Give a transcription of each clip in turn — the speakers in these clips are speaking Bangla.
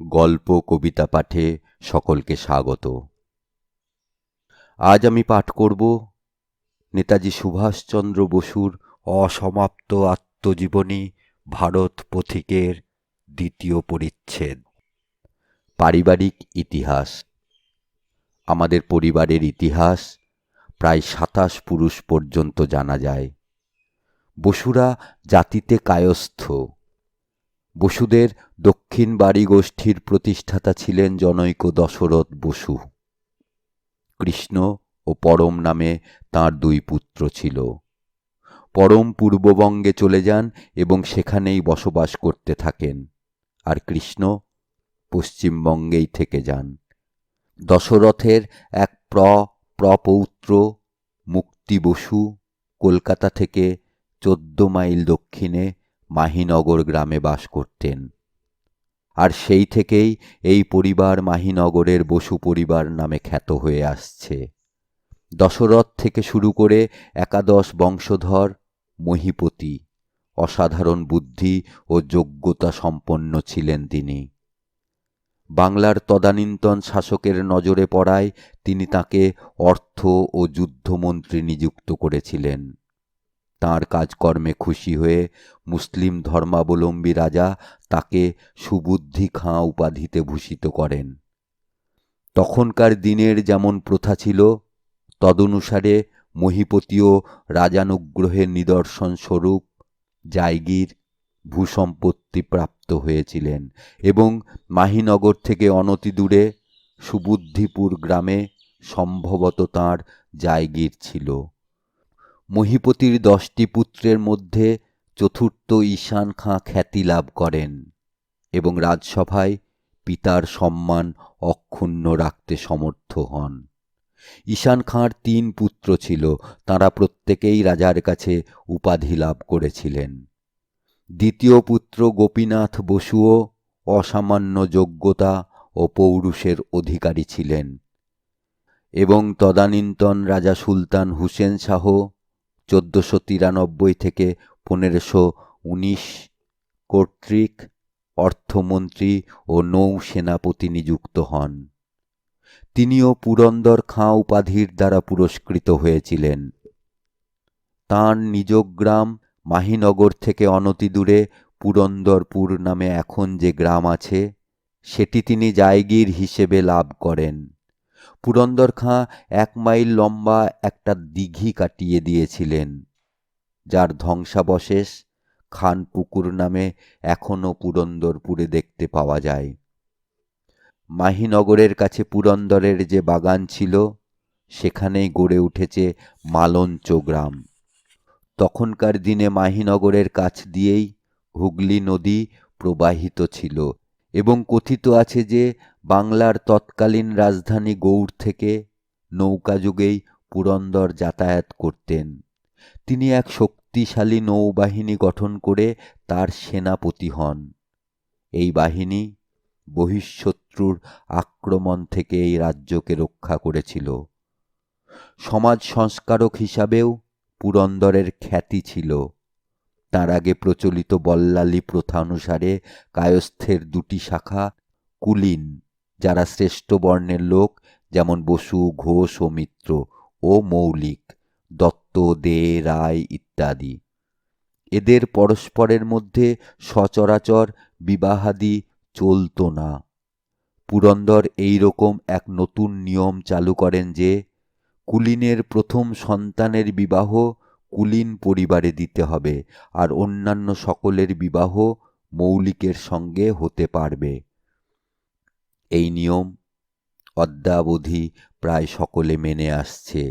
গল্প, কবিতা পাঠে সকলকে স্বাগত। আজ আমি পাঠ করব নেতাজি সুভাষচন্দ্র বসুর অসমাপ্ত আত্মজীবনী ভারত পথিকের দ্বিতীয় পরিচ্ছেদ। পারিবারিক ইতিহাস। আমাদের পরিবারের ইতিহাস প্রায় সাতাশ পুরুষ পর্যন্ত জানা যায়। বসুরা জাতিতে কায়স্থ। বসুদের দক্ষিণ বাড়ি গোষ্ঠীর প্রতিষ্ঠাতা ছিলেন জনৈক দশরথ বসু। কৃষ্ণ ও পরম নামে তাঁর দুই পুত্র ছিল। পরম পূর্ববঙ্গে চলে যান এবং সেখানেই বসবাস করতে থাকেন। আর কৃষ্ণ পশ্চিমবঙ্গেই থেকে যান। দশরথের এক প্র প্রপৌত্র মুক্তি বসু কলকাতা থেকে চোদ্দ মাইল দক্ষিণে মাহিনগর গ্রামে বাস করতেন। আর সেই থেকেই এই পরিবার মাহিনগরের বসু পরিবার নামে খ্যাত হয়ে আসছে। দশরথ থেকে শুরু করে একাদশ বংশধর, মহিপতি, অসাধারণ বুদ্ধি ও যোগ্যতা সম্পন্ন ছিলেন তিনি। বাংলার তদানীন্তন শাসকের নজরে পড়ায় তিনি তাকে অর্থ ও যুদ্ধমন্ত্রী নিযুক্ত করেছিলেন। তাঁর কাজকর্মে খুশি হয়ে মুসলিম ধর্মাবলম্বী রাজা তাকে সুবুদ্ধি খাঁ উপাধিতে ভূষিত করেন। তখনকার দিনের যেমন প্রথা ছিল, তদনুসারে মহিপতীয় রাজানুগ্রহের নিদর্শন স্বরূপ জায়গির ভূসম্পত্তি প্রাপ্ত হয়েছিলেন এবং মাহিনগর থেকে অনতি দূরে সুবুদ্ধিপুর গ্রামে সম্ভবত তাঁর জায়গির ছিল। মহিপতির দশটি পুত্রের মধ্যে চতুর্থ ঈশান খাঁ খ্যাতি লাভ করেন এবং রাজসভায় পিতার সম্মান অক্ষুণ্ণ রাখতে সমর্থ হন। ঈশান খাঁর তিন পুত্র ছিল, তারা প্রত্যেকেই রাজার কাছে উপাধি লাভ করেছিলেন। দ্বিতীয় পুত্র গোপীনাথ বসুও অসামান্য যোগ্যতা ও পৌরুষের অধিকারী ছিলেন এবং তদানীন্তন রাজা সুলতান হুসেন শাহ চোদ্দোশো তিরানব্বই থেকে পনেরোশো উনিশ কর্তৃক অর্থমন্ত্রী ও নৌ সেনাপতি নিযুক্ত হন। তিনিও পুরন্দর খাঁ উপাধির দ্বারা পুরস্কৃত হয়েছিলেন। তাঁর নিজ গ্রাম মাহিনগর থেকে অনতিদূরে পুরন্দরপুর নামে এখন যে গ্রাম আছে, সেটি তিনি জায়গির হিসেবে লাভ করেন। পুরন্দর খাঁ এক মাইল লম্বা একটা দিঘি কাটিয়ে দিয়েছিলেন, যার ধ্বংসাবশেষ খানপুকুর নামে এখনও পুরন্দরপুরে দেখতে পাওয়া যায়। মাহিনগরের কাছে পুরন্দরের যে বাগান ছিল, সেখানেই গড়ে উঠেছে মালঞ্চ গ্রাম। তখনকার দিনে মাহিনগরের কাছ দিয়েই হুগলি নদী প্রবাহিত ছিল এবং কথিত আছে যে বাংলার তৎকালীন রাজধানী গৌড় থেকে নৌকাযুগেই পুরন্দর যাতায়াত করতেন। তিনি এক শক্তিশালী নৌবাহিনী গঠন করে তার সেনাপতি হন। এই বাহিনী বহিঃশত্রুর আক্রমণ থেকে এই রাজ্যকে রক্ষা করেছিল। সমাজ সংস্কারক হিসাবেও পুরন্দরের খ্যাতি ছিল। তার আগে প্রচলিত বল্লালী প্রথা অনুসারে কায়স্থের দুটি শাখা কুলীন। যারা শ্রেষ্ঠ বর্ণের লোক, যেমন বসু, ঘোষ ও মিত্র ও মৌলিক, দত্ত, দে, রায় ইত্যাদি। এদের পরস্পরের মধ্যে সচরাচর বিবাহাদি চলত না। পুরন্দর এই রকম এক নতুন নিয়ম চালু করেন যে, কুলীনের প্রথম সন্তানের বিবাহ কুলীন পরিবারে দিতে হবে, আর অন্যান্য সকলের বিবাহ মৌলিকের সঙ্গে হতে পারবে। এই নিয়ম অদ্যাবধি প্রায় সকলে মেনে আসছে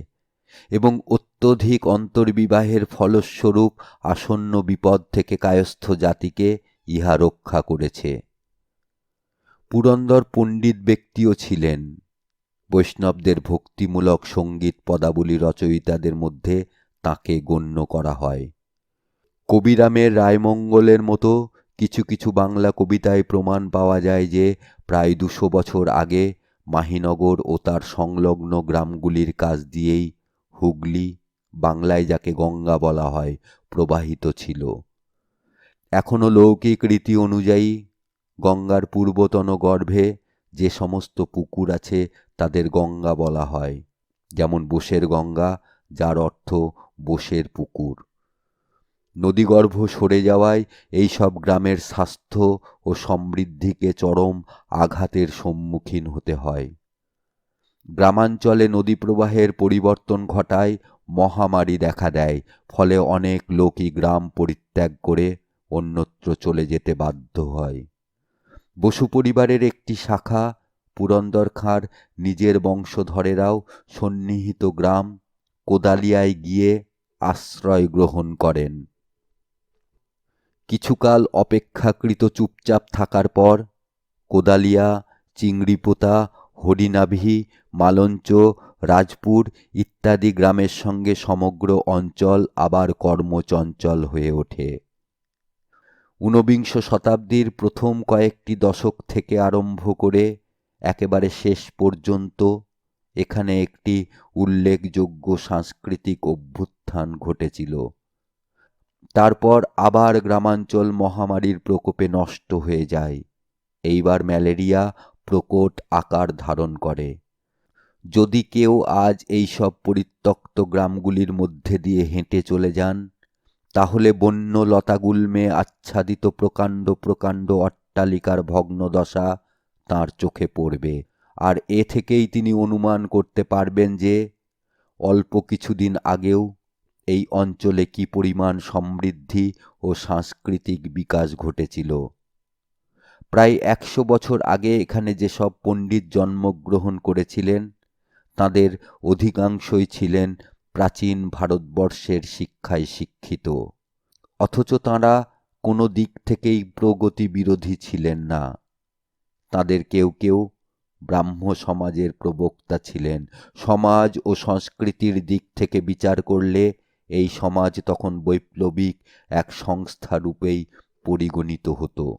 এবং অত্যধিক অন্তর্বিবাহের ফলস্বরূপ আসন্ন বিপদ থেকে কায়স্থ জাতিকে ইহা রক্ষা করেছে। পুরন্দর পণ্ডিত ব্যক্তিও ছিলেন। বৈষ্ণবদের ভক্তিমূলক সংগীত পদাবলী রচয়িতাদের মধ্যে তাকে গণ্য করা হয়। কবিরামের রায়মঙ্গলের মতো কিছু কিছু বাংলা কবিতায় প্রমাণ পাওয়া যায় যে প্রায় দুশো বছর আগে মাহিনগর ও তার সংলগ্ন গ্রামগুলির কাছ দিয়েই হুগলি বাংলায় যাকে গঙ্গা বলা হয়, প্রবাহিত ছিল। এখনও লৌকিক রীতি অনুযায়ী গঙ্গার পূর্বতন গর্ভে যে সমস্ত পুকুর আছে তাদের গঙ্গা বলা হয়, যেমন বোসের গঙ্গা, যার অর্থ বোসের পুকুর। নদীগর্ভ সরে যাওয়ায় এই সব গ্রামের স্বাস্থ্য ও সমৃদ্ধিকে চরম আঘাতের সম্মুখীন হতে হয়। গ্রামাঞ্চলে নদী প্রবাহের পরিবর্তন ঘটায় মহামারী দেখা দেয়, ফলে অনেক লোকই গ্রাম পরিত্যাগ করে অন্যত্র চলে যেতে বাধ্য হয়। বসু পরিবারের একটি শাখা পুরন্দর খাঁর নিজের বংশধরেরাও সন্নিহিত গ্রাম কোদালিয়ায় গিয়ে আশ্রয় গ্রহণ করেন। কিছুকাল অপেক্ষাকৃত চুপচাপ থাকার পর কোদালিয়া, চিংড়িপোতা হরিনাভি মালঞ্চ, রাজপুর ইত্যাদি গ্রামের সঙ্গে সমগ্র অঞ্চল আবার কর্মচঞ্চল হয়ে ওঠে। ঊনবিংশ শতাব্দীর প্রথম কয়েকটি দশক থেকে আরম্ভ করে একেবারে শেষ পর্যন্ত এখানে একটি উল্লেখযোগ্য সাংস্কৃতিক অভ্যুত্থান ঘটেছিল। তারপর আবার গ্রামাঞ্চল মহামারীর প্রকোপে নষ্ট হয়ে যায়। এইবার ম্যালেরিয়া প্রকট আকার ধারণ করে। যদি কেউ আজ এই সব পরিত্যক্ত গ্রামগুলির মধ্যে দিয়ে হেঁটে চলে যান, তাহলে বন্য লতাগুল্মে আচ্ছাদিত প্রকাণ্ড প্রকাণ্ড অট্টালিকার ভগ্নদশা তার চোখে পড়বে। আর এ থেকেই তিনি অনুমান করতে পারবেন যে, অল্প কিছুদিন আগেও এই অঞ্চলে কি পরিমাণ সমৃদ্ধি ও সাংস্কৃতিক বিকাশ ঘটেছিল? প্রায় একশো বছর আগে এখানে যেসব পণ্ডিত জন্মগ্রহণ করেছিলেন, তাদের অধিকাংশই ছিলেন প্রাচীন ভারতবর্ষের শিক্ষায় শিক্ষিত। অথচ তাঁরা কোনো দিক থেকেই প্রগতি বিরোধী ছিলেন না। তাদের কেউ কেউ ব্রাহ্ম সমাজের প্রবক্তা ছিলেন। সমাজ ও সংস্কৃতির দিক থেকে বিচার করলে এই সমাজ তখন বৈপ্লবিক এক সংস্থা রূপেই পরিগণিত হতো।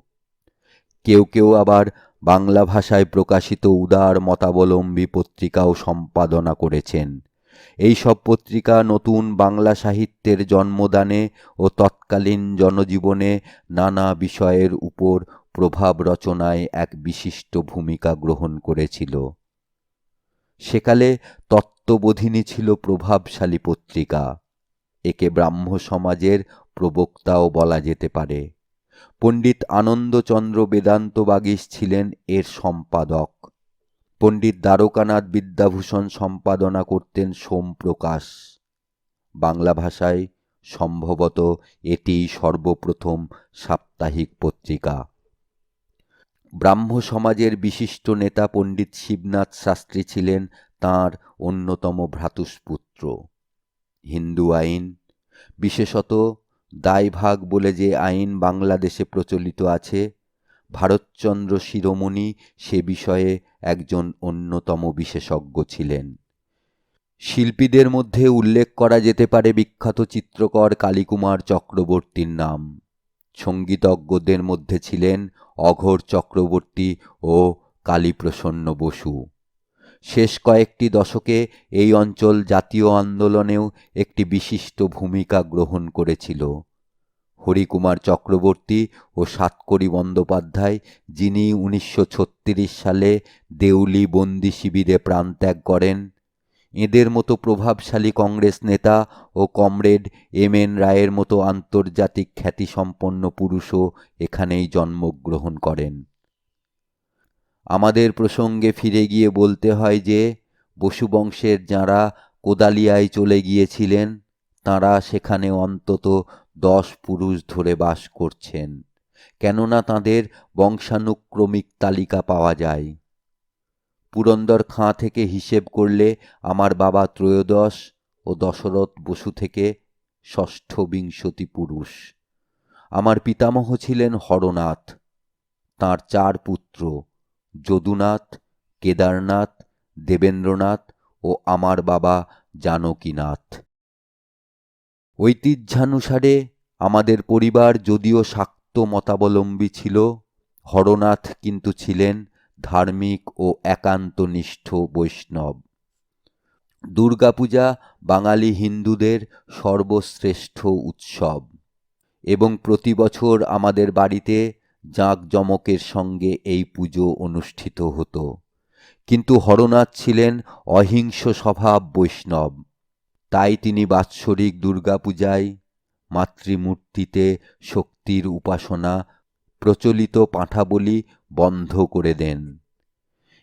কেউ কেউ আবার বাংলা ভাষায় প্রকাশিত উদার মতাবলম্বী পত্রিকাও সম্পাদনা করেছেন। এই সব পত্রিকা নতুন বাংলা সাহিত্যের জন্মদানে ও তৎকালীন জনজীবনে নানা বিষয়ের উপর প্রভাব রচনায় এক বিশিষ্ট ভূমিকা গ্রহণ করেছিল। সেকালে তত্ত্ববোধিনী ছিল প্রভাবশালী পত্রিকা। একে ব্রাহ্ম সমাজের প্রবক্তাও বলা যেতে পারে। পণ্ডিত আনন্দচন্দ্র বেদান্ত বাগীশ ছিলেন এর সম্পাদক। পণ্ডিত দ্বারকানাথ বিদ্যাভূষণ সম্পাদনা করতেন সোমপ্রকাশ। বাংলা ভাষায় সম্ভবত এটিই সর্বপ্রথম সাপ্তাহিক পত্রিকা। ব্রাহ্ম সমাজের বিশিষ্ট নেতা পণ্ডিত শিবনাথ শাস্ত্রী ছিলেন তাঁর অন্যতম ভ্রাতুষ্পুত্র। হিন্দু আইন, বিশেষত দায়ভাগ বলে যে আইন বাংলাদেশে প্রচলিত আছে, ভারতচন্দ্র শিরোমণি সে বিষয়ে একজন অন্যতম বিশেষজ্ঞ ছিলেন। শিল্পীদের মধ্যে উল্লেখ করা যেতে পারে বিখ্যাত চিত্রকর কালীকুমার চক্রবর্তীর নাম। সঙ্গীতজ্ঞদের মধ্যে ছিলেন অঘোর চক্রবর্তী ও কালীপ্রসন্ন বসু। শেষ কয়েকটি দশকে এই অঞ্চল জাতীয় আন্দোলনেও একটি বিশিষ্ট ভূমিকা গ্রহণ করেছিল। হরিকুমার চক্রবর্তী ও সাতকড়ি বন্দ্যোপাধ্যায়, যিনি উনিশশো ছত্রিশ সালে দেউলি বন্দি শিবিরে প্রাণত্যাগ করেন, এদের মতো প্রভাবশালী কংগ্রেস নেতা ও কমরেড এম এন রায়ের মতো আন্তর্জাতিক খ্যাতিসম্পন্ন পুরুষও এখানেই জন্মগ্রহণ করেন। আমাদের প্রসঙ্গে ফিরে গিয়ে বলতে হয় যে বসুবংশের যাঁরা কোদালিয়ায় চলে গিয়েছিলেন, তাঁরা সেখানে অন্তত দশ পুরুষ ধরে বাস করছেন। কেননা তাঁদের বংশানুক্রমিক তালিকা পাওয়া যায়। পুরন্দর খাঁ থেকে হিসেব করলে আমার বাবা ত্রয়োদশ ও দশরথ বসু থেকে ষষ্ঠ বিংশতি পুরুষ। আমার পিতামহ ছিলেন হরনাথ, তাঁর চার পুত্র। যদুনাথ, কেদারনাথ, দেবেন্দ্রনাথ ও আমার বাবা জানকীনাথ। ঐতিহ্যানুসারে আমাদের পরিবার যদিও শাক্ত মতাবলম্বী ছিল, হরনাথ কিন্তু ছিলেন ধার্মিক ও একান্তনিষ্ঠ বৈষ্ণব। দুর্গাপূজা বাঙালি হিন্দুদের সর্বশ্রেষ্ঠ উৎসব এবং প্রতি বছর আমাদের বাড়িতে জাঁকজমকের সঙ্গে এই পুজো অনুষ্ঠিত হতো। কিন্তু হরনাথ ছিলেন অহিংস স্বভাব বৈষ্ণব। তাই তিনি বাৎসরিক দুর্গাপূজায় মাতৃমূর্তিতে শক্তির উপাসনা, প্রচলিত পাঁঠাবলি বন্ধ করে দেন।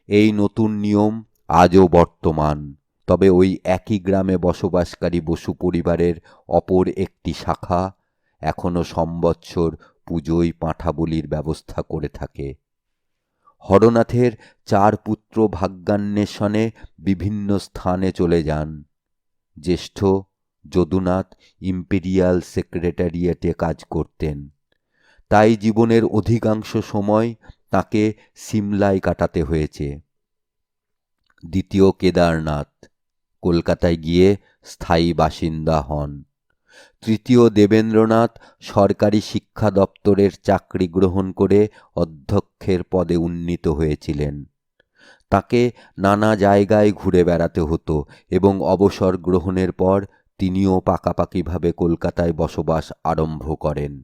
এই নতুন নিয়ম আজও বর্তমান, তবে ওই একই গ্রামে বসবাসকারী বসু পরিবারের অপর একটি শাখা এখনও সম্বৎসর পুজোয় পাঁঠাবলির ব্যবস্থা করে থাকে। হরনাথের চার পুত্র ভাগ্যান্বেষণে বিভিন্ন স্থানে চলে যান। জ্যেষ্ঠ যদুনাথ ইম্পেরিয়াল সেক্রেটারিয়েটে কাজ করতেন। তাই জীবনের অধিকাংশ সময় তাকে সিমলায় কাটাতে হয়েছে। দ্বিতীয় কেদারনাথ, কলকাতায় গিয়ে স্থায়ী বাসিন্দা হন। তৃতীয় দেবেন্দ্রনাথ সরকারি শিক্ষা দপ্তরের চাকরি গ্রহণ করে অধ্যক্ষের পদে উন্নীত হয়েছিলেন। তাকে নানা জায়গায় ঘুরে বেড়াতে হতো এবং অবসর গ্রহণের পর তিনিও পাকাপাকিভাবে কলকাতায় বসবাস আরম্ভ করেন।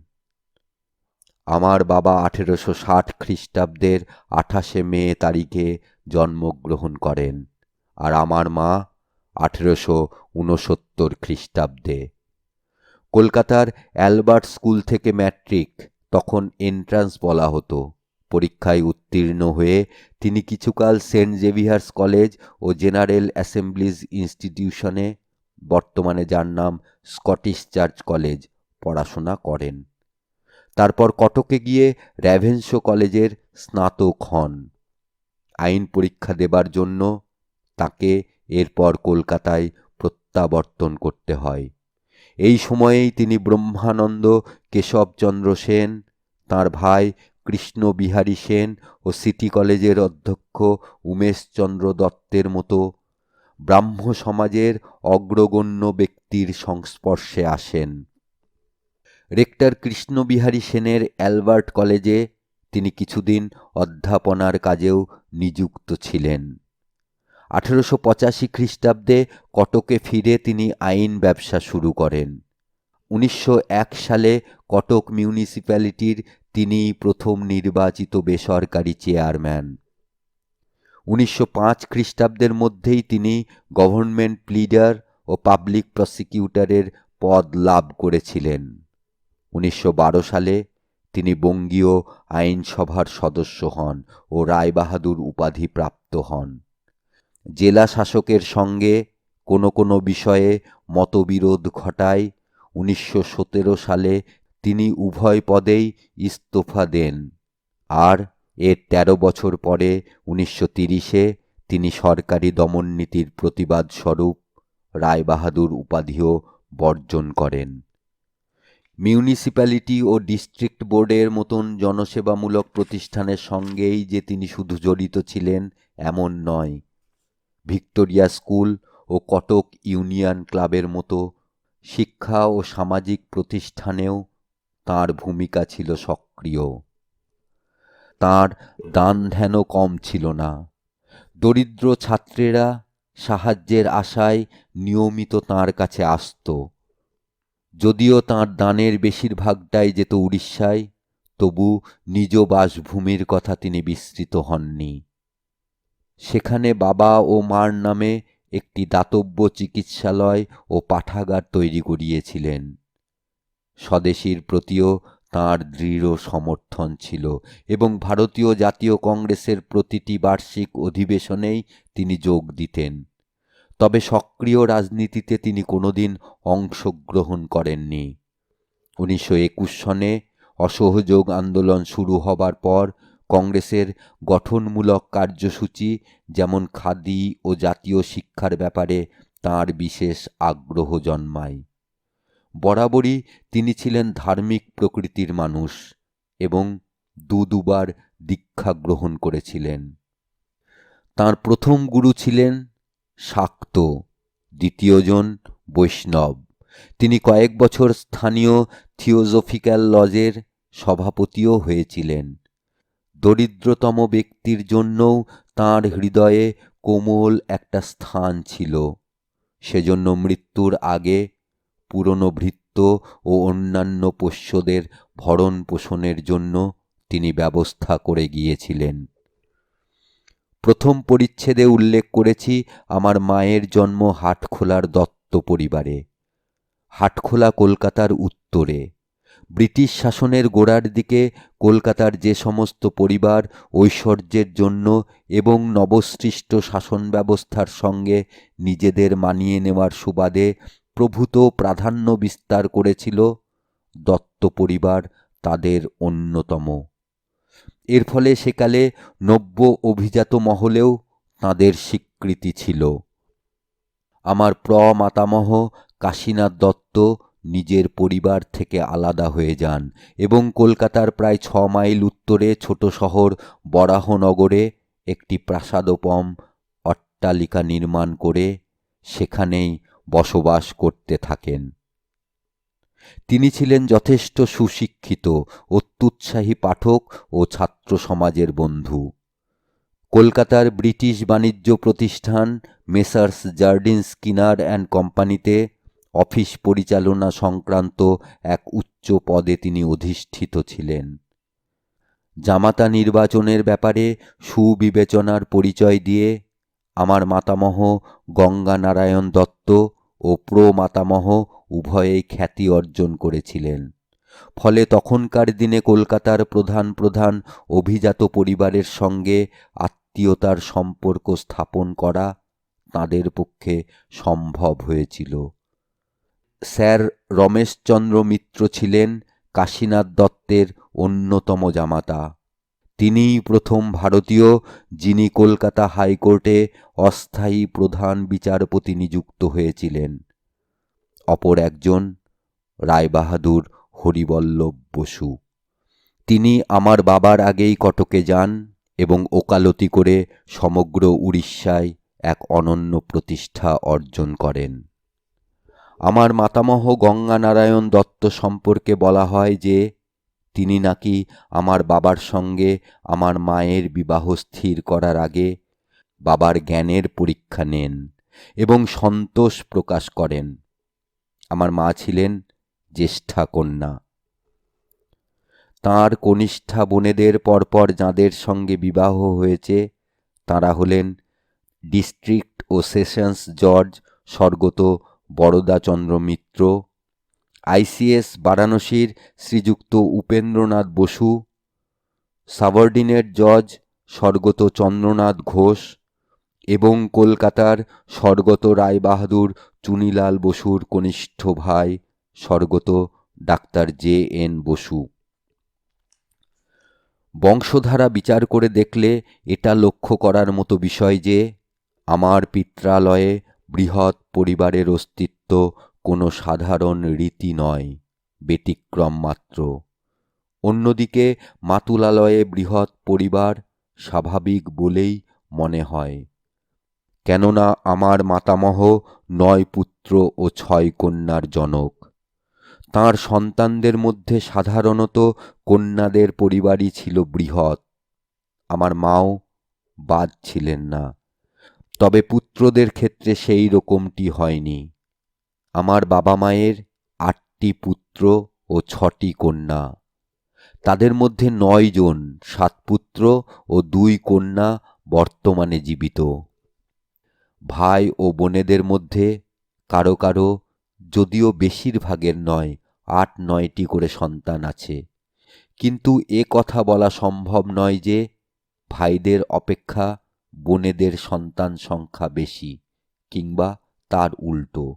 আমার বাবা আঠেরোশো ষাট খ্রিস্টাব্দের আঠাশে মে তারিখে জন্মগ্রহণ করেন আর আমার মা আঠেরোশো ঊনসত্তর খ্রিস্টাব্দে। কলকাতার অ্যালবার্ট স্কুল থেকে ম্যাট্রিক, তখন এন্ট্রান্স বলা হতো। পরীক্ষায় উত্তীর্ণ হয়ে তিনি কিছুকাল সেন্ট জেভিয়ার্স কলেজ ও জেনারেল অ্যাসেম্বলিজ ইনস্টিটিউশনে, বর্তমানে যার নাম স্কটিশ চার্চ কলেজ, পড়াশোনা করেন। তারপর কটকে গিয়ে র্যাভেন্সো কলেজের স্নাতক হন। আইন পরীক্ষা দেবার জন্য তাকে এরপর কলকাতায় প্রত্যাবর্তন করতে হয়। এই সময়েই তিনি ব্রহ্মানন্দ কেশবচন্দ্র সেন, তাঁর ভাই কৃষ্ণবিহারী সেন ও সিটি কলেজের অধ্যক্ষ উমেশচন্দ্র দত্তের মতো ব্রাহ্ম সমাজের অগ্রগণ্য ব্যক্তির সংস্পর্শে আসেন। রেক্টর কৃষ্ণবিহারী সেনের অ্যালবার্ট কলেজে তিনি কিছুদিন অধ্যাপনার কাজেও নিযুক্ত ছিলেন। আঠেরোশো পঁচাশি খ্রিস্টাব্দে কটকে ফিরে তিনি আইন ব্যবসা শুরু করেন। উনিশশো এক সালে কটক মিউনিসিপ্যালিটির তিনি প্রথম নির্বাচিত বেসরকারি চেয়ারম্যান। উনিশশো পাঁচ খ্রিস্টাব্দের মধ্যেই তিনি গভর্নমেন্ট প্লিডার ও পাবলিক প্রসিকিউটরের পদ লাভ করেছিলেন। উনিশশো বারো সালে তিনি বঙ্গীয় আইনসভার সদস্য হন ও রায়বাহাদুর উপাধি প্রাপ্ত হন। জেলা শাসকের সঙ্গে কোনো কোনো বিষয়ে মতবিরোধ ঘটায়। উনিশশো সতেরো সালে তিনি উভয় পদেই ইস্তফা দেন। আর এর ১৩ বছর পরে উনিশশো তিরিশে তিনি সরকারি দমননীতির প্রতিবাদ স্বরূপ রায়বাহাদুর উপাধিও বর্জন করেন। মিউনিসিপ্যালিটি ও ডিস্ট্রিক্ট বোর্ডের মতন জনসেবামূলক প্রতিষ্ঠানের সঙ্গেই যে তিনি শুধু জড়িত ছিলেন, এমন নয়। ভিক্টোরিয়া স্কুল ও কটক ইউনিয়ন ক্লাবের মতো শিক্ষা ও সামাজিক প্রতিষ্ঠানেও তার ভূমিকা ছিল সক্রিয়। তার দান ধ্যানও কম ছিল না। দরিদ্র ছাত্রেরা সাহায্যের আশায় নিয়মিত তাঁর কাছে আসত। যদিও তাঁর দানের বেশিরভাগটাই যেত উড়িষ্যায়, তবু নিজ বাসভূমির কথা তিনি বিস্তৃত হননি। সেখানে বাবা ও মার নামে একটি দাতব্য চিকিৎসালয় ও পাঠাগার তৈরি করিয়েছিলেন। স্বদেশীর প্রতিও তাঁর দৃঢ় সমর্থন ছিল এবং ভারতীয় জাতীয় কংগ্রেসের প্রতিটি বার্ষিক অধিবেশনেই তিনি যোগ দিতেন। তবে সক্রিয় রাজনীতিতে তিনি কোনোদিন অংশগ্রহণ করেননি। উনিশশো একুশ সনে অসহযোগ আন্দোলন শুরু হবার পর কংগ্রেসের গঠনমূলক কার্যসূচি, যেমন খাদি ও জাতীয় শিক্ষার ব্যাপারে তাঁর বিশেষ আগ্রহ জন্মায়। বরাবরই তিনি ছিলেন ধার্মিক প্রকৃতির মানুষ এবং দু দুবার দীক্ষা গ্রহণ করেছিলেন। তাঁর প্রথম গুরু ছিলেন শাক্ত, দ্বিতীয়জন বৈষ্ণব। তিনি কয়েক বছর স্থানীয় থিওজফিক্যাল লজের সভাপতিও হয়েছিলেন। দরিদ্রতম ব্যক্তির জন্যও তাঁর হৃদয়ে কোমল একটা স্থান ছিল। সেজন্য মৃত্যুর আগে পুরনো ভৃত্য ও অন্যান্য পোষ্যদের ভরণ পোষণের জন্য তিনি ব্যবস্থা করে গিয়েছিলেন। প্রথম পরিচ্ছেদে উল্লেখ করেছি আমার মায়ের জন্ম হাটখোলার দত্ত পরিবারে। হাটখোলা কলকাতার উত্তরে। ব্রিটিশ শাসনের গোড়ার দিকে কলকাতার যে সমস্ত পরিবার, ঐশ্বর্যের জন্য এবং নবসৃষ্ট শাসন ব্যবস্থার সঙ্গে নিজেদের মানিয়ে নেওয়ার সুবাদে প্রভূত প্রাধান্য বিস্তার করেছিল দত্ত পরিবার তাদের অন্যতম। এর ফলে সেকালে নব্য অভিজাত মহলেও তাঁদের স্বীকৃতি ছিল। আমার প্রমাতামহ কাশীনাথ দত্ত নিজের পরিবার থেকে আলাদা হয়ে যান এবং কলকাতার প্রায় ছ মাইল উত্তরে ছোট শহর বরাহনগরে একটি প্রাসাদোপম অট্টালিকা নির্মাণ করে সেখানেই বসবাস করতে থাকেন। তিনি ছিলেন যথেষ্ট সুশিক্ষিত, অত্যুৎসাহী পাঠক ও ছাত্র সমাজের বন্ধু। কলকাতার ব্রিটিশ বাণিজ্য প্রতিষ্ঠান মেসার্স জার্ডিন স্কিনার অ্যান্ড কোম্পানিতে অফিস পরিচালনা সংক্রান্ত এক উচ্চ পদে তিনি অধিষ্ঠিত ছিলেন। জামাতা নির্বাচনের ব্যাপারে সুবিবেচনার পরিচয় দিয়ে আমার মাতামহ গঙ্গা নারায়ণ দত্ত ও প্রমাতামহ উভয়েই খ্যাতি অর্জন করেছিলেন। ফলে তখনকার দিনে কলকাতার প্রধান প্রধান অভিজাত পরিবারের সঙ্গে আত্মীয়তার সম্পর্ক স্থাপন করা তাঁদের পক্ষে সম্ভব হয়েছিল। স্যার রমেশচন্দ্র মিত্র ছিলেন কাশীনাথ দত্তের অন্যতম জামাতা। তিনিই প্রথম ভারতীয় যিনি কলকাতা হাইকোর্টে অস্থায়ী প্রধান বিচারপতি নিযুক্ত হয়েছিলেন। অপর একজন রায়বাহাদুর হরিবল্লভ বসু। তিনি আমার বাবার আগেই কটকে যান এবং ওকালতি করে সমগ্র উড়িষ্যায় এক অনন্য প্রতিষ্ঠা অর্জন করেন। আমার মাতামহ গঙ্গানারায়ণ দত্ত সম্পর্কে বলা হয় যে, তিনি নাকি আমার বাবার সঙ্গে আমার মায়ের বিবাহ স্থির করার আগে বাবার জ্ঞানের পরীক্ষা নেন এবং সন্তোষ প্রকাশ করেন। আমার মা ছিলেন জ্যেষ্ঠা কন্যা। তাঁর কনিষ্ঠা বোনেদের পরপর যাঁদের সঙ্গে বিবাহ হয়েছে, তাঁরা হলেন ডিস্ট্রিক্ট ও সেশনস জর্জ স্বর্গত বরদাচন্দ্র মিত্র আইসিএস বারাণসীর শ্রীযুক্ত উপেন্দ্রনাথ বসু, সাবঅর্ডিনেট জজ স্বর্গত চন্দ্রনাথ ঘোষ এবং কলকাতার স্বর্গত রায়বাহাদুর চুনিলাল বসুর কনিষ্ঠ ভাই স্বর্গত ডাক্তার জে এন বসু। বংশধারা বিচার করে দেখলে এটা লক্ষ্য করার মতো বিষয় যে, আমার পিত্রালয়ে বৃহৎ পরিবারের অস্তিত্ব কোনো সাধারণ রীতি নয়, ব্যতিক্রম মাত্র। অন্যদিকে মাতুলালয়ে বৃহৎ পরিবার স্বাভাবিক বলেই মনে হয়। কেননা আমার মাতামহ নয় পুত্র ও ছয় কন্যার জনক। তাঁর সন্তানদের মধ্যে সাধারণত কন্যাদের পরিবারই ছিল বৃহৎ। আমার মাও বাদ ছিলেন না। তবে পুত্রদের ক্ষেত্রে সেই রকমটি হয়নি। আমার বাবা মায়ের আটটি পুত্র ও ছটি কন্যা। তাদের মধ্যে নয় জন সাত পুত্র ও দুই কন্যা বর্তমানে জীবিত। ভাই ও বোনেদের মধ্যে কারও কারও যদিও বেশিরভাগের নয়, আট নয়টি করে সন্তান আছে। কিন্তু এ কথা বলা সম্ভব নয় যে ভাইদের অপেক্ষা বোনেদের সন্তান সংখ্যা বেশি কিংবা তার উল্টো।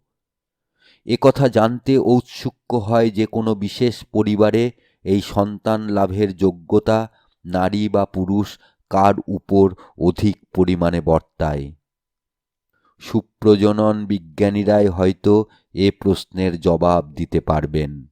কথা জানতে ঔৎসুক্য হয় যে কোনো বিশেষ পরিবারে এই সন্তান লাভের যোগ্যতা নারী বা পুরুষ কার উপর অধিক পরিমাণে বর্তায়? সুপ্রজনন বিজ্ঞানীরাই হয়তো এ প্রশ্নের জবাব দিতে পারবেন।